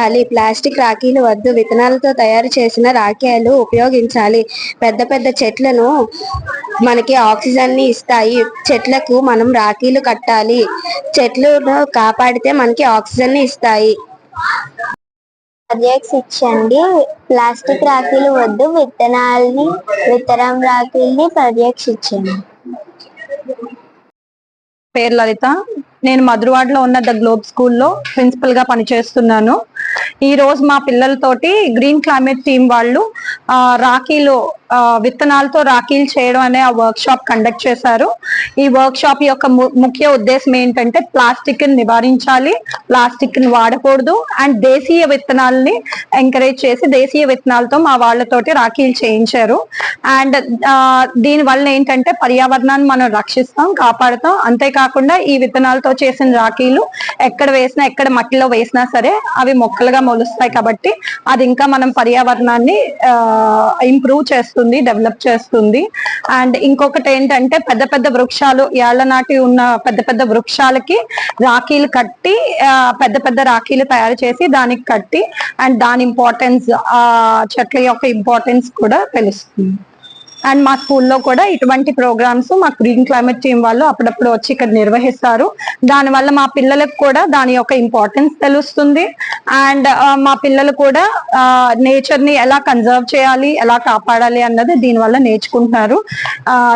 ఉండాలి. ప్లాస్టిక్ రాఖీలు వద్దు. విత్తనాలతో తయారు చేసిన రాఖీలు ఉపయోగించాలి. పెద్ద పెద్ద చెట్లను మనకి ఆక్సిజన్ని ఇస్తాయి. చెట్లకు మనం రాఖీలు కట్టాలి. చెట్లను కాపాడితే మనకి ఆక్సిజన్ని ఇస్తాయి పర్యవేక్షించండి ప్లాస్టిక్ రాఖీలు వద్దు. విత్తనాల్ని విత్తనం రాఖీల్ని పర్యవేక్షించండి పేరు లలిత. నేను మధురవాడలో ఉన్న ద గ్లోబ్ స్కూల్లో ప్రిన్సిపల్గా పనిచేస్తున్నాను. ఈ రోజు మా పిల్లలతోటి గ్రీన్ క్లైమేట్ టీమ్ వాళ్ళు ఆ, విత్తనాలతో రాఖీలు చేయడం అనే ఆ వర్క్ షాప్ కండక్ట్ చేశారు. ఈ వర్క్ షాప్ యొక్క ముఖ్య ఉద్దేశం ఏంటంటే ప్లాస్టిక్ని నివారించాలి ప్లాస్టిక్ని వాడకూడదు అండ్ దేశీయ విత్తనాలని ఎంకరేజ్ చేసి దేశీయ విత్తనాలతో మా వాళ్ళతోటి రాఖీలు చేయించారు. అండ్ దీని వల్ల ఏంటంటే పర్యావరణాన్ని మనం రక్షిస్తాం కాపాడుతాం. అంతేకాకుండా ఈ విత్తనాలతో చేసిన రాఖీలు ఎక్కడ వేసినా ఎక్కడ మట్టిలో వేసినా సరే అవి మొక్కలుగా మొలుస్తాయి కాబట్టి అది ఇంకా మనం పర్యావరణాన్ని ఇంప్రూవ్ చేస్తుంది డెవలప్ చేస్తుంది. అండ్ ఇంకొకటి ఏంటంటే పెద్ద పెద్ద వృక్షాలు ఏళ్ళ నాటి ఉన్న పెద్ద పెద్ద వృక్షాలకి రాఖీలు కట్టి పెద్ద పెద్ద రాఖీలు తయారు చేసి దానికి కట్టి అండ్ దాని ఇంపార్టెన్స్ ఆ చెట్ల యొక్క ఇంపార్టెన్స్ కూడా తెలుస్తుంది. అండ్ మా స్కూల్లో కూడా ఇటువంటి ప్రోగ్రామ్స్ మా గ్రీన్ క్లైమేట్ టీమ్ వాళ్ళు అప్పుడప్పుడు వచ్చి ఇక్కడ నిర్వహిస్తారు. దాని వల్ల మా పిల్లలకు కూడా దాని యొక్క ఇంపార్టెన్స్ తెలుస్తుంది. అండ్ మా పిల్లలు కూడా నేచర్ని ఎలా కన్జర్వ్ చేయాలి ఎలా కాపాడాలి అన్నది దీని వల్ల నేర్చుకుంటున్నారు.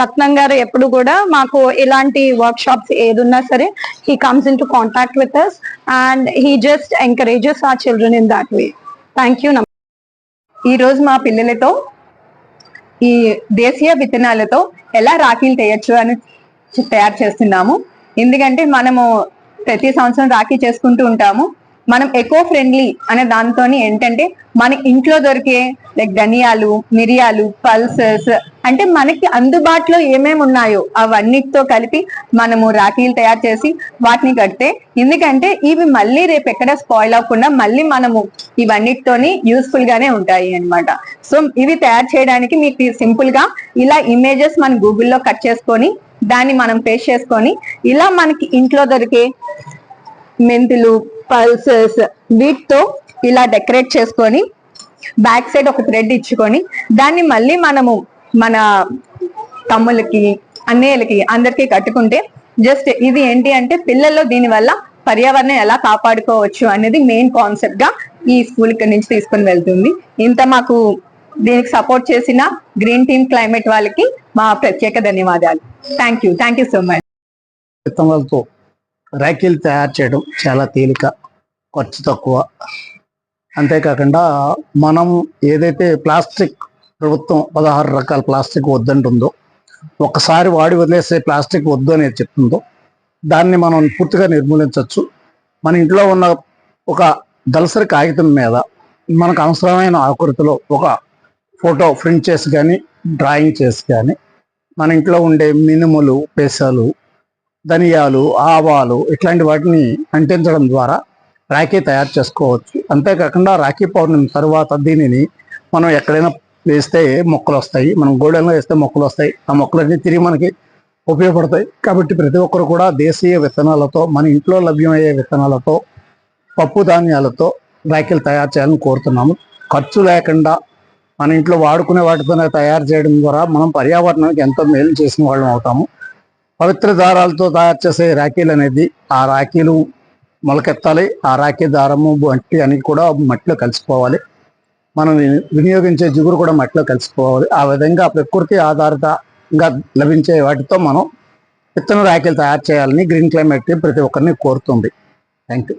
రత్నం గారు ఎప్పుడు కూడా మాకు ఇలాంటి వర్క్ షాప్స్ ఏదున్నా సరే he comes in to contact with us and he just encourages uh children in that way thank you ఈ రోజు మా పిల్లలతో ఈ దేశీయ విత్తనాలతో ఎలా రాఖీలు చేయొచ్చు అని తయారు చేస్తున్నాము. ఎందుకంటే మనము ప్రతి సంవత్సరం రాఖీ చేసుకుంటూ ఉంటాము. మనం ఎకో ఫ్రెండ్లీ అనే దాంతో ఏంటంటే మన ఇంట్లో దొరికే లైక్ ధనియాలు మిరియాలు పల్సెస్ అంటే మనకి అందుబాటులో ఏమేమి ఉన్నాయో అవన్నిటితో కలిపి మనము రాఖీలు తయారు చేసి వాటిని కడితే ఎందుకంటే ఇవి మళ్ళీ రేపు ఎక్కడ స్పాయిల్ అవ్వకుండా మళ్ళీ మనము ఇవన్నిటితోని యూస్ఫుల్ గానే ఉంటాయి అన్నమాట. సో ఇవి తయారు చేయడానికి మీకు సింపుల్గా ఇలా ఇమేజెస్ మనం గూగుల్లో కట్ చేసుకొని దాన్ని మనం పేస్ట్ చేసుకొని ఇలా మనకి ఇంట్లో దొరికే మెంతులు పల్సెస్ వీటితో ఇలా డెకరేట్ చేసుకొని బ్యాక్ సైడ్ ఒక థ్రెడ్ ఇచ్చుకొని దాన్ని మళ్ళీ మనము మన తమ్ములకి అన్నయ్యలకి అందరికీ కట్టుకుంటే జస్ట్ ఇది ఏంటి అంటే పిల్లల్లో దీని వల్ల పర్యావరణం ఎలా కాపాడుకోవచ్చు అనేది మెయిన్ కాన్సెప్ట్గా ఈ స్కూల్ ఇక్కడ నుంచి తీసుకుని వెళ్తుంది. ఇంత మాకు దీనికి సపోర్ట్ చేసిన గ్రీన్ టీమ్ క్లైమేట్ వాళ్ళకి మా ప్రత్యేక ధన్యవాదాలు. Thank you thank you so much విత్తనాలతో ర్యాకీలు తయారు చేయడం చాలా తేలిక ఖర్చు తక్కువ. అంతేకాకుండా మనం ఏదైతే ప్లాస్టిక్ ప్రభుత్వం పదహారు రకాల ప్లాస్టిక్ వద్దంటుందో ఒకసారి వాడి వదిలేసే ప్లాస్టిక్ వద్దు అనేది చెప్తుందో దాన్ని మనం పూర్తిగా నిర్మూలించవచ్చు. మన ఇంట్లో ఉన్న ఒక దళసరి కాగితం మీద మనకు అవసరమైన ఆకృతిలో ఒక ఫోటో ప్రింట్ చేసి కానీ డ్రాయింగ్ చేసి కానీ మన ఇంట్లో ఉండే మినుములు పెసలు ధనియాలు ఆవాలు ఇట్లాంటి వాటిని అంటించడం ద్వారా రాఖీ తయారు చేసుకోవచ్చు. అంతేకాకుండా రాఖీ పౌర్ణమి తర్వాత దీనిని మనం ఎక్కడైనా వేస్తే మొక్కలు వస్తాయి. మనం గోడెల్లో వేస్తే మొక్కలు వస్తాయి. ఆ మొక్కలన్నీ తిరిగి మనకి ఉపయోగపడతాయి. కాబట్టి ప్రతి ఒక్కరు కూడా దేశీయ విత్తనాలతో మన ఇంట్లో లభ్యమయ్యే విత్తనాలతో పప్పు ధాన్యాలతో రాఖీలు తయారు చేయాలని కోరుతున్నాము. ఖర్చు లేకుండా మన ఇంట్లో వాడుకునే వాటితోనే తయారు చేయడం ద్వారా మనం పర్యావరణానికి ఎంతో మేలు చేసిన వాళ్ళం అవుతాము. పవిత్ర దారాలతో తయారు చేసే రాఖీలు అనేది ఆ రాఖీలు మొలకెత్తాలి. ఆ రాఖీ దారము మట్టి అని కూడా మట్టిలో కలిసిపోవాలి. మనం వినియోగించే జిగురు కూడా మట్టిలో కలిసిపోవాలి. ఆ విధంగా ప్రకృతి ఆధారితంగా లభించే వాటితో మనం విత్తన రాఖీలు తయారు చేయాలని గ్రీన్ క్లైమేట్ ప్రతి ఒక్కరిని కోరుతుంది. Thank you